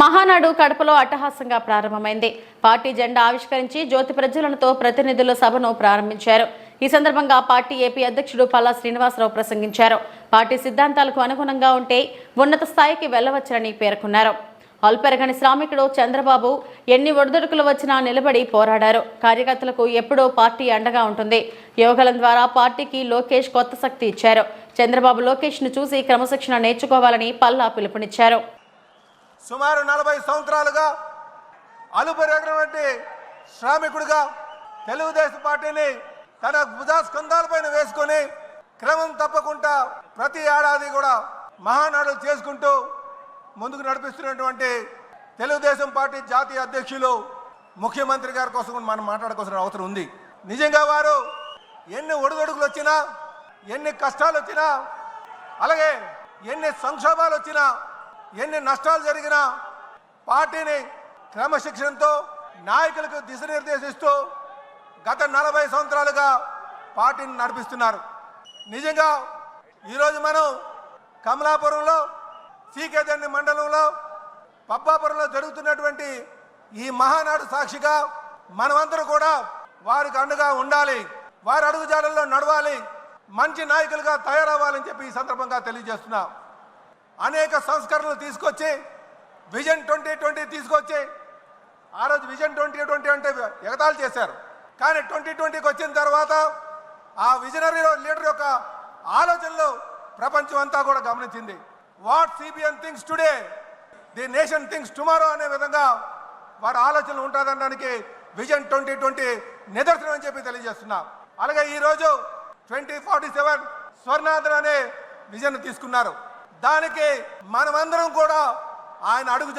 మహానాడు కడపలో అట్టహాసంగా ప్రారంభమైంది. పార్టీ జెండా ఆవిష్కరించి జ్యోతి ప్రజ్వలనతో ప్రతినిధుల సభను ప్రారంభించారు. ఈ సందర్భంగా పార్టీ ఏపీ అధ్యక్షుడు పల్లా శ్రీనివాసరావు ప్రసంగించారు. పార్టీ సిద్ధాంతాలకు అనుగుణంగా ఉంటే ఉన్నత స్థాయికి వెళ్ళవచ్చని పేర్కొన్నారు. అల్పెరగని శ్రామికుడు చంద్రబాబు ఎన్ని ఒడిదొడుకులు వచ్చినా నిలబడి పోరాడారు. కార్యకర్తలకు ఎప్పుడో పార్టీ అండగా ఉంటుంది. యోగలం ద్వారా పార్టీకి లోకేష్ కొత్త శక్తి ఇచ్చారు. చంద్రబాబు లోకేష్ను చూసి క్రమశిక్షణ నేర్చుకోవాలని పల్లా పిలుపునిచ్చారు. సుమారు నలభై సంవత్సరాలుగా అలుపెరగినటువంటి శ్రామికుడిగా తెలుగుదేశం పార్టీని తన భుజాస్కంధాలపైన వేసుకొని క్రమం తప్పకుండా ప్రతి ఏడాది కూడా మహానాడు చేసుకుంటూ ముందుకు నడిపిస్తున్నటువంటి తెలుగుదేశం పార్టీ జాతీయ అధ్యక్షులు ముఖ్యమంత్రి గారి కోసం మనం మాట్లాడుకోవాల్సిన అవసరం ఉంది. నిజంగా వారు ఎన్ని ఒడిదొడుకులు వచ్చినా ఎన్ని కష్టాలు వచ్చినా అలాగే ఎన్ని సంక్షోభాలు వచ్చినా ఎన్ని నష్టాలు జరిగినా పార్టీని క్రమశిక్షణతో నాయకులకు దిశనిర్దేశిస్తూ గత నలభై సంవత్సరాలుగా పార్టీని నడిపిస్తున్నారు. నిజంగా ఈరోజు మనం కమలాపురంలో సీకేదండి మండలంలో పబ్బాపురంలో జరుగుతున్నటువంటి ఈ మహానాడు సాక్షిగా మనమందరూ కూడా వారికి అండగా ఉండాలి వారి అడుగుజాడల్లో నడవాలి మంచి నాయకులుగా తయారవ్వాలని చెప్పి ఈ సందర్భంగా తెలియజేస్తున్నాం. అనేక సంస్కరణలు తీసుకొచ్చి విజన్ ట్వంటీ ట్వంటీ తీసుకొచ్చి ఆ రోజు విజన్ ట్వంటీ ట్వంటీ అంటే ఎగతాళి చేశారు. కానీ ట్వంటీ ట్వంటీకి వచ్చిన తర్వాత ఆ విజనరీ లీడర్ యొక్క ఆలోచనలు ప్రపంచం అంతా కూడా గమనించింది. What CBN thinks today the nation thinks tomorrow అనే విధంగా వారి ఆలోచనలు ఉంటుందనడానికి విజన్ ట్వంటీ ట్వంటీ నిదర్శనం అని చెప్పి తెలియజేస్తున్నా. అలాగే ఈరోజు ట్వంటీ ఫార్టీ సెవెన్ స్వర్ణాంధ్ర అనే విజన్ తీసుకున్నారు. దానికి మనమందరం కూడా ఆయన అడుగు